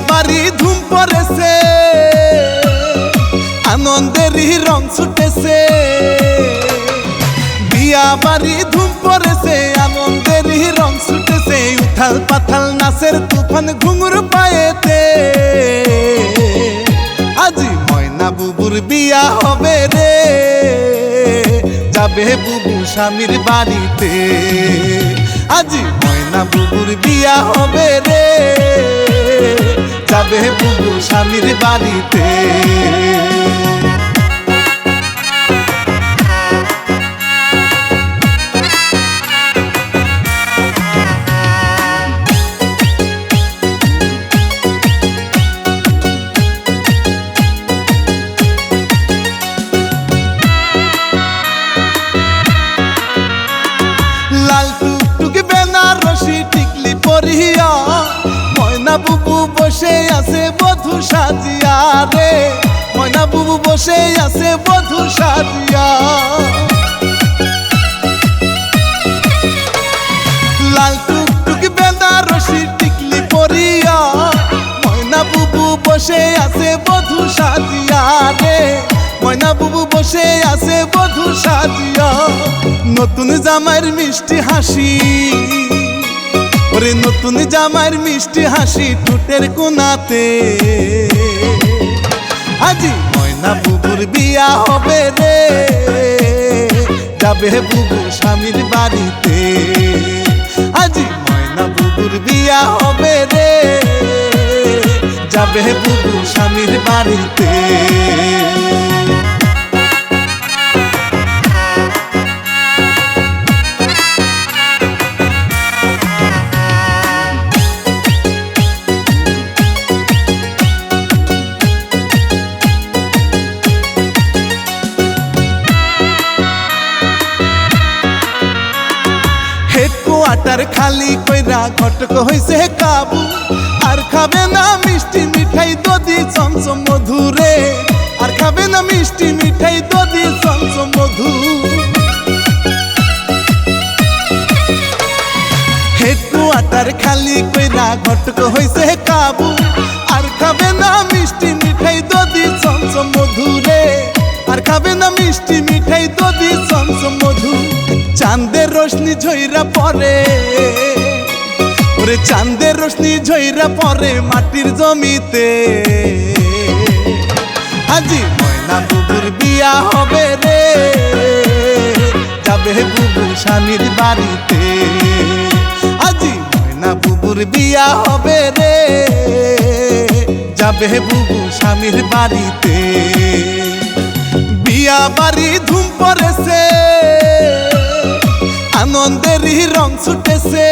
বাড়ি ধুম পড়েছে। আনন্দেরই রং ছুটেছে। বিয়া বাড়ি ধুম পড়েছে আনন্দেরই রং ছুটেছে। উথাল পাথাল নাচের তুফান ঘুঙুর পায়েতে। আজি ময়না বুবুর বিয়া হবে রে। যাবে বুবু স্বামীর বাড়িতে। আজি ময়না বুবুর বিয়া হবে রে। যাবে বুবু স্বামীর বাড়িতে। লাল টুকটুক বেনারসি টিকলি পরিয়া বসে আছে বধু সাজিয়া রে। ময়না বুবু বসে আছে বধু সাজিয়া। লাল টুকটুক বেনারসি টিকলি পরিয়া। ময়না বুবু বসে আছে বধু সাজিয়া রে। ময়না বুবু বসে আছে বধু সাজিয়া। নতুন জামাইয়ের মিষ্টি হাসি। ওরে নতুন জামাইয়ের মিষ্টি হাসি টুটের কোনাতে। আজি ময়না বুবুর বিয়া হবে রে। যাবে বুবু স্বামীর বাড়িতে। আজি ময়না বুবুর বিয়া হবে রে। যাবে বুবু স্বামীর বাড়িতে। হেডকোয়ার্টার খালি কইরা ঘটক হইছে কাবু। আর খাবে না মিষ্টি মিঠাই দদি চমচম মধুরে। আর খাবে না মিষ্টি মিঠাই দদি চমচম মধু হেডকোয়ার্টার খালি কইরা ঘটক হইছে কাবু। আর খাবে না মিষ্টি মিঠাই দদি চমচম মধুরে। আর খাবে না মিষ্টি মিঠাই দদি মধু চাঁদের রোশনি ঝইরা পরে ওরে চাঁদের রোশনি ঝইরা পরে মাটির জমিতে। আজি ময়না বুবুর বিয়া হবে রে। যাবে বুবু স্বামীর বাড়িতে। আজি ময়না বুবুর বিয়া হবে রে। যাবে বুবু স্বামীর বাড়িতে। বিয়া বাড়ি রং ছুটেছে।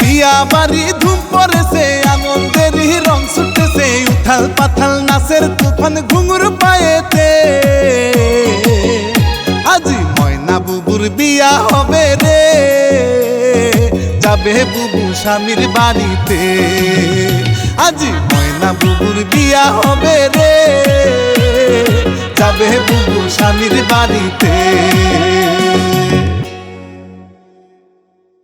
বিয়া বাড়ি ধুম পড়েছে আনন্দেরই রং ছুটেছে। উথাল পাথাল নাচের তুফান ঘুঙুর পায়েতে। আজি ময়না বুবুর বিয়া হবে রে। যাবে বুবু স্বামীর বাড়িতে। আজি ময়না বুবুর বিয়া হবে রে। যাবে বুবু স্বামীর বাড়িতে।